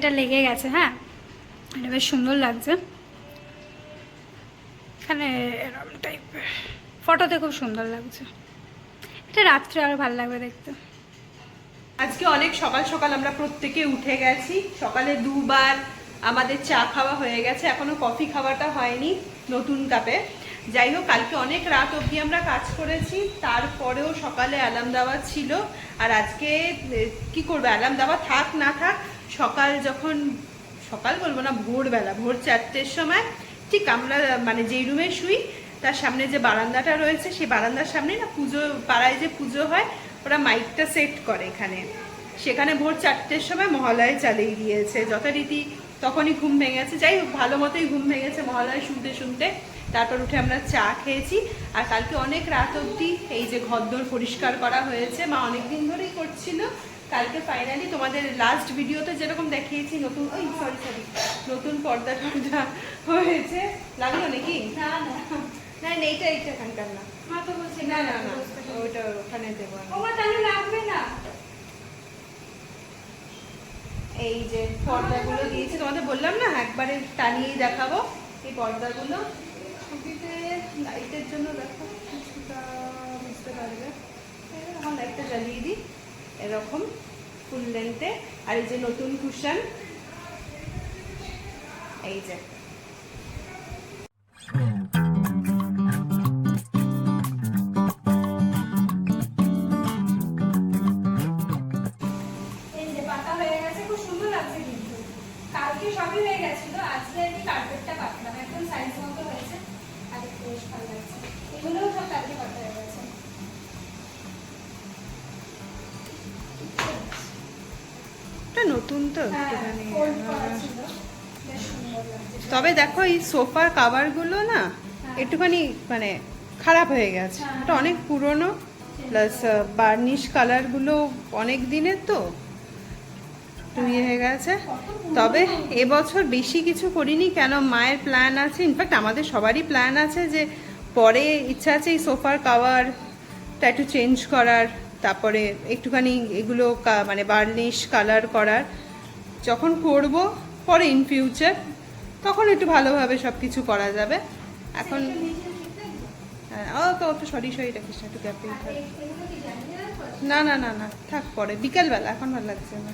এটা লেগে গেছে হ্যাঁ? এটা বেশ সুন্দর লাগছে। এখানে এরকম টাইপের ফটোতে খুব সুন্দর লাগছে। এটা রাত্রে আরও ভালো লাগবে দেখতে। আজকে অনেক সকাল সকাল আমরা প্রত্যেকে উঠে গেছি। সকালে দুবার আমাদের চা খাওয়া হয়ে গেছে। এখনও কফি খাওয়াটা হয়নি নতুন কাপে যাই হোক, কালকে অনেক রাত অবধি আমরা কাজ করেছি। তারপরেও সকালে অ্যালার্ম দেওয়া ছিল। আর আজকে কি করব? অ্যালার্ম দেওয়া থাক, না থাক সকাল যখন, সকাল বলব না, ভোরবেলা, ভোর চারটের সময়, ঠিক আমরা মানে যেই রুমে শুই, তার সামনে যে বারান্দাটা রয়েছে, সেই বারান্দার সামনে না পুজো, পাড়ায় যে পুজো হয়, ওরা মাইকটা সেট করে এখানে। সেখানে ভোর চারটের সময় মহালয় চালিয়ে দিয়েছে যথারীতি তখনই ঘুম ভেঙেছে। যাই হোক, ভালো মতোই ঘুম ভেঙেছে মহালয় শুনতে শুনতে। তারপর উঠে আমরা চা খেয়েছি। আর কালকে অনেক রাত অবধি এই যে ঘরদোর পরিষ্কার করা হয়েছে, মা অনেক দিন ধরেই করছিল। কালকে ফাইনালি তোমাদের লাস্ট ভিডিওতে যেরকম দেখিয়েছি নতুন ওই সরি সরি নতুন পর্দা টর্দা হয়েছে। লাগল নাকি? না না। এইটা এইটা এখানকার না। মা তো বলছে না না না ওইটা ওখানে দেবো আমি। তাহলে লাগবে না। এই যে পর্দাগুলো দিয়েছি তোমাদের বললাম না একবারে টানিয়েই দেখাবো এই পর্দাগুলো। ছবিতে লাইটের জন্য দেখো কিছুটা বুঝতে পারবে। এখন লাইটটা জ্বালিয়ে দিই এরকম। ফুল লেন্থে আর এই যে নতুন কুশন এই যে। লাগছে। তবে দেখো এই সোফার কাভারগুলো না একটুখানি মানে খারাপ হয়ে গেছে। হ্যাঁ। এটা অনেক পুরনো প্লাস বার্নিশ কালারগুলো অনেক দিনের তো। ইয়ে হয়ে গেছে। তবে এবছর বেশি কিছু করিনি কেন মায়ের প্ল্যান আছে? ইনফ্যাক্ট আমাদের সবারই প্ল্যান আছে যে পরে ইচ্ছা আছে এই সোফার কাভারটা একটু চেঞ্জ করার তারপরে একটুখানি এগুলো মানে বার্নিশ কালার করার। যখন করব পরে ইন ফিউচার তখন একটু ভালোভাবে সব কিছু করা যাবে। এখন হ্যাঁ, ও তো সরি সরি রাখিস না, একটু গ্যাপে না না না না থাক পরে বিকেলবেলা এখন ভালো লাগছে না।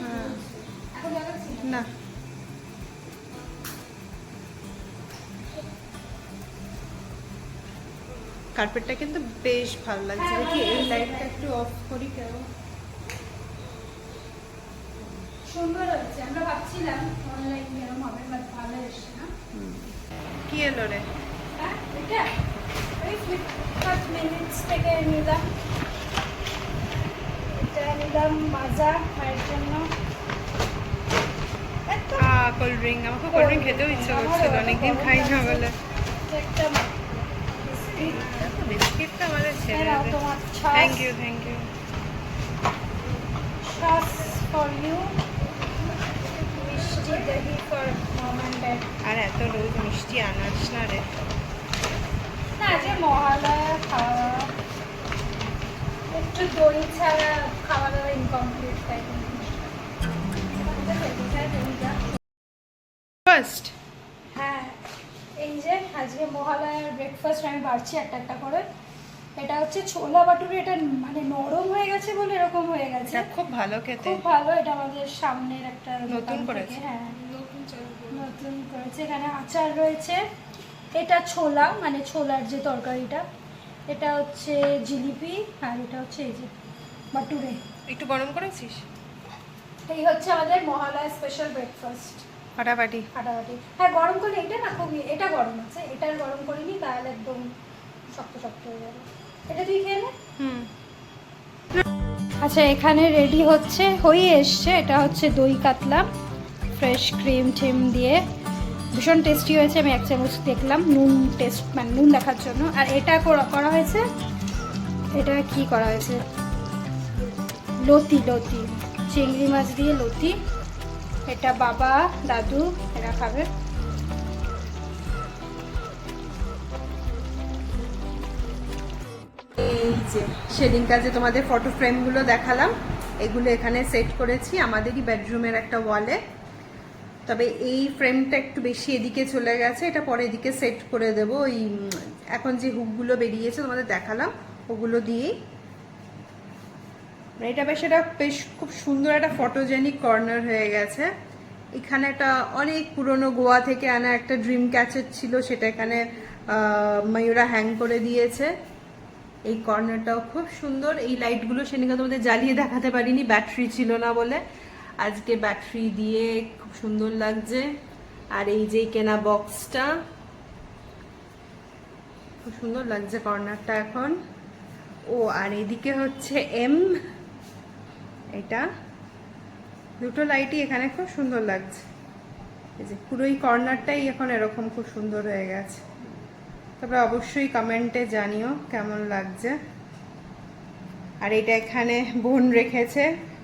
হ্যাঁ না। কার্পেটটা কিন্তু বেশ ভালো লাগছে। দেখি এই। লাইটটা একটু অফ করি কেন সুন্দর হচ্ছে। আমরা ভাবছিলাম অনলাইন এরকম হবে বাট ভালো এসছে না। কি এলো রে? হ্যাঁ এটা? ওই ফ্লিপকার্ট মিনিটস থেকে নিলাম। এটা নিলাম মাজা মায়ের জন্য। কোল্ড ড্রিঙ্ক আমাকে কোল্ড ড্রিঙ্ক খেতেও ইচ্ছে করছিল অনেকদিন খাই না বলে। একটা বিস্কিট। আমাদের ছেড়ে thank you thank you for you আর এত রোজ মিষ্টি আনাস না রে? না যে মহালয়া খাওয়া একটু দই ছাড়া খাওয়া দাওয়া ইনকমপ্লিট তাই ফার্স্ট হ্যাঁ এই যে আজকে মহালয়ার ব্রেকফাস্ট আমি বাড়ছি একটা একটা করে। এটা হচ্ছে ছোলা বাটুরি এটা মানে নরম হয়ে গেছে বলে এরকম হয়ে গেছে। এটা খুব ভালো খেতে। খুব ভালো এটা আমাদের সামনের একটা নতুন করেছে? হ্যাঁ। নতুন করেছে এখানে আচার রয়েছে। এটা ছোলা মানে ছোলার যে তরকারিটা। এটা হচ্ছে জিলিপি আর এটা হচ্ছে এই যে বাটুরে একটু গরম করেছিস? এই হচ্ছে আমাদের মহালয়া স্পেশাল ব্রেকফাস্ট ফাটাফাটি ফাটাফাটি হ্যাঁ গরম করে এটা না খুবই এটা গরম আছে এটা আর গরম করিনি তাহলে একদম শক্ত শক্ত হয়ে যাবে। হুম। আচ্ছা এখানে রেডি হচ্ছে, হয়ে এসছে, এটা হচ্ছে দই কাতলা ফ্রেশ ক্রিম টিম দিয়ে। ভীষণ টেস্টি হয়েছে, আমি এক চামচ দেখলাম, নুন টেস্ট মানে নুন দেখার জন্য। আর এটা করা হয়েছে, এটা কি করা হয়েছে? লতি লতি, চিংড়ি মাছ দিয়ে লতি। এটা বাবা, দাদু, এরা খাবে। যে সেদিনকার যে তোমাদের ফটো ফ্রেমগুলো দেখালাম, এগুলো এখানে সেট করেছি আমাদেরই বেডরুমের একটা ওয়ালে তবে এই ফ্রেমটা একটু বেশি এদিকে চলে গেছে, এটা পরে এদিকে সেট করে দেব। ওই, এখন যে হুকগুলো বেরিয়েছে তোমাদের দেখালাম, ওগুলো দিয়েই। মানে এটা বেশ এটা বেশ খুব সুন্দর একটা ফটোজেনিক কর্নার হয়ে গেছে। এখানে একটা অনেক পুরনো গোয়া থেকে আনা একটা ড্রিম ক্যাচার ছিল, সেটা এখানে ময়ূরা হ্যাং করে দিয়েছে। এই কর্নারটাও খুব সুন্দর। এই লাইটগুলো সেদিনকে তোমাদের জ্বালিয়ে দেখাতে পারিনি ব্যাটারি ছিল না বলে। আজকে ব্যাটারি দিয়ে খুব সুন্দর লাগছে। আর এই যে কেনা বক্সটা খুব সুন্দর লাগছে কর্নারটা এখন। ও, আর এদিকে হচ্ছে এম এটা। দুটো লাইটই এখানে খুব সুন্দর লাগছে। এই যে পুরো এই কর্নারটাই এখন এরকম খুব সুন্দর হয়ে গেছে। তবে অবশ্যই কমেন্টে জানিও কেমন লাগছে। আর এটা এখানে বোন রেখেছে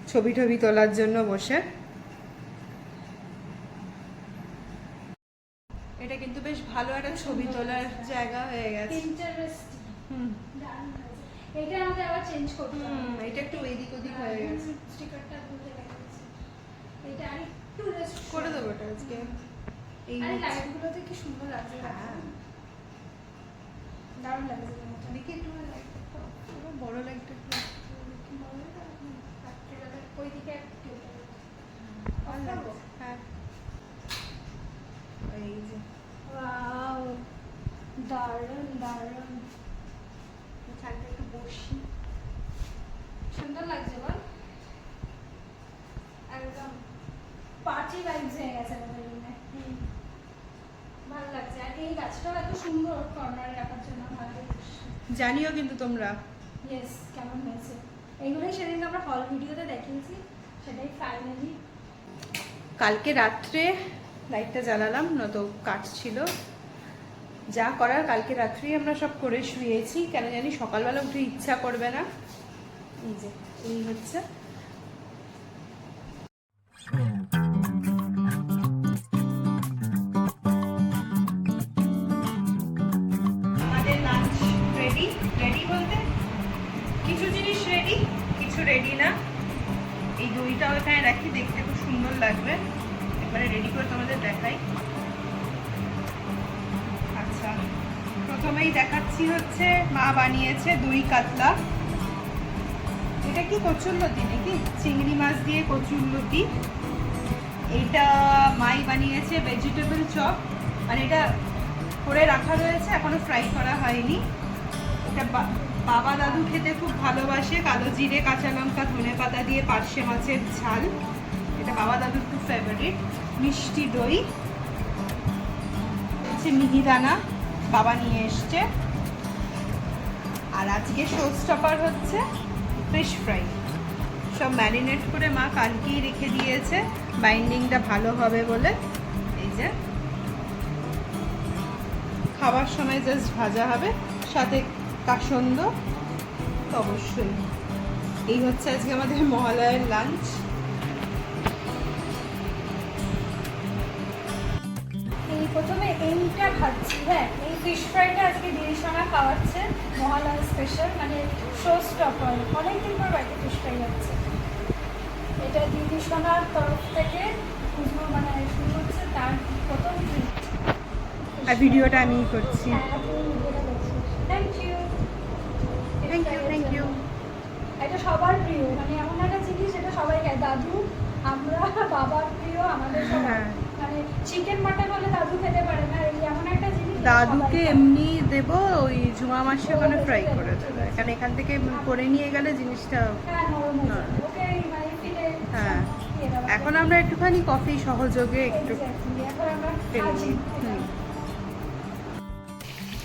ছবি টবি তোলার জন্য বসে। এটা কিন্তু বেশ ভালো একটা ছবি তোলার জায়গা হয়ে গেছে। Interesting hmm. এটা আমাদের আবার চেঞ্জ করতে হবে। হুম, এটা একটু এদিক ওদিক হয়ে গেছে। স্টিকারটা ভুলে গেছি। এটা আরেকটু রেস্ট করে দেবো এটা আজকে। এই আরে লাইটগুলোতে কি সুন্দর লাগছে। হ্যাঁ। দারুণ লাগছে। দেখি একটু বড় লাগতো একটু কি বলে? এটা? রাত্রিবেলা ওইদিকে একটু ভালো হ্যাঁ। এই যে। দারুণ দারুণ এখানটা একটু বসি সুন্দর লাগছে বল একদম পার্টি ভাইবস হয়ে গেছে আমাদের রুমে ভালো লাগছে আর এই গাছটাও এত সুন্দর কর্নারে রাখার জন্য ভালো জানিও কিন্তু তোমরা। ইয়েস কেমন হয়েছে? এইগুলোই সেদিন আমরা হল ভিডিওতে দেখিয়েছি সেটাই ফাইনালি কালকে রাত্রে লাইটটা জ্বালালাম নয়তো কাঠ ছিল। যা করার কালকে রাত্রেই আমরা সব করে শুয়েছি। কেন জানি সকালবেলা উঠে ইচ্ছা করবে না। এই যে এই হচ্ছে। রেডি না। এই দইটাও এখানে রাখি, দেখতে খুব সুন্দর লাগবে। এবারে রেডি করে তোমাদের দেখাই। আচ্ছা প্রথমেই দেখাচ্ছি হচ্ছে, মা বানিয়েছে দই কাতলা। এটা কি কচুরলতি নাকি? চিংড়ি মাছ দিয়ে কচুরলতি। এটা মাই বানিয়েছে ভেজিটেবল চপ আর এটা করে রাখা রয়েছে, এখনও ফ্রাই করা হয়নি। এটা বাবা দাদু খেতে খুব ভালোবাসে, কালো জিরে, কাঁচা লঙ্কা, ধনে পাতা দিয়ে পার্শে মাছের ঝাল। এটা বাবা দাদুর খুব ফেভারিট মিষ্টি দই। হচ্ছে মিহিদানা বাবা নিয়ে এসছে। আর আজকে শো স্টপার হচ্ছে ফিশ ফ্রাই সব ম্যারিনেট করে মা কালকেই রেখে দিয়েছে। বাইন্ডিংটা ভালো হবে বলে। এই যে। খাবার সময় জাস্ট ভাজা হবে। সাথে কাসন্দ তো অবশ্যই। এই হচ্ছে আজকে আমাদের মহালয়ের লাঞ্চ এই প্রথমে এইটা খাচ্ছি হ্যাঁ এই ফিশ ফ্রাইটা আজকে দিদিসোনা খাওয়াচ্ছে মহালয়া স্পেশাল মানে শো স্টপার অনেকদিন পর বাড়িতে ফিশ ফ্রাই হচ্ছে। এটা দিদিসোনার তরফ থেকে পুজো মানে শুরু হচ্ছে তার প্রথম আর ভিডিওটা আমি করছি। হ্যাঁ, আপনি থ্যাংক ইউ থ্যাংক ইউ এটা সবার প্রিয় মানে এমন একটা জিনিস যেটা সবাই খায়। দাদু আমরা বাবার প্রিয় আমাদের সবার। হ্যাঁ। মানে চিকেন মাটন হলে দাদু খেতে পারে না এই এমন একটা জিনিস দাদুকে এমনি দেব ওই জুমা মাসে ওখানে ফ্রাই করে দেবে। কারণ এখান থেকে করে নিয়ে গেলে জিনিসটা হ্যাঁ হয়ে এখন আমরা একটুখানি কফি সহযোগে একটু। হুম।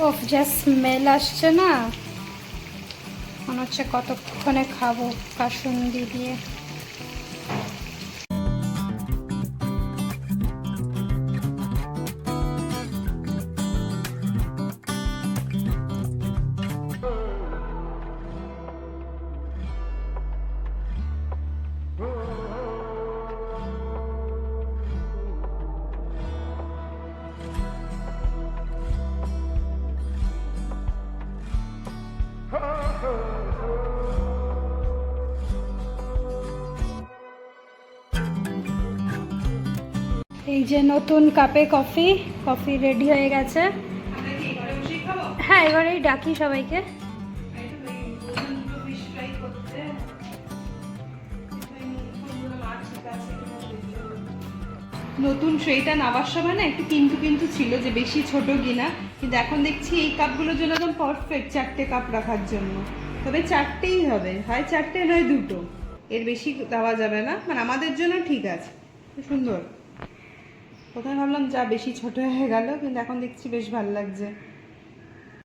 ওফ যা স্মেল আসছে না? মনে হচ্ছে কতক্ষণে খাব কাসুন্দি দিয়ে? এই যে নতুন কাপে কফি কফি রেডি হয়ে গেছে। হ্যাঁ এবারেই ডাকি সবাইকে। নতুন ট্রেটা নেওয়ার সময় না একটু কিন্তু কিন্তু ছিল যে বেশি ছোট কিনা। কিন্তু এখন দেখছি এই কাপগুলোর জন্য একদম পারফেক্ট চারটে কাপ রাখার জন্য। তবে চারটেই হবে হয় চারটে নয় দুটো। এর বেশি দেওয়া যাবে না মানে আমাদের জন্য ঠিক আছে। সুন্দর। প্রথমে ভাবলাম যা বেশি ছোট হয়ে গেল কিন্তু এখন দেখছি বেশ ভালো লাগছে।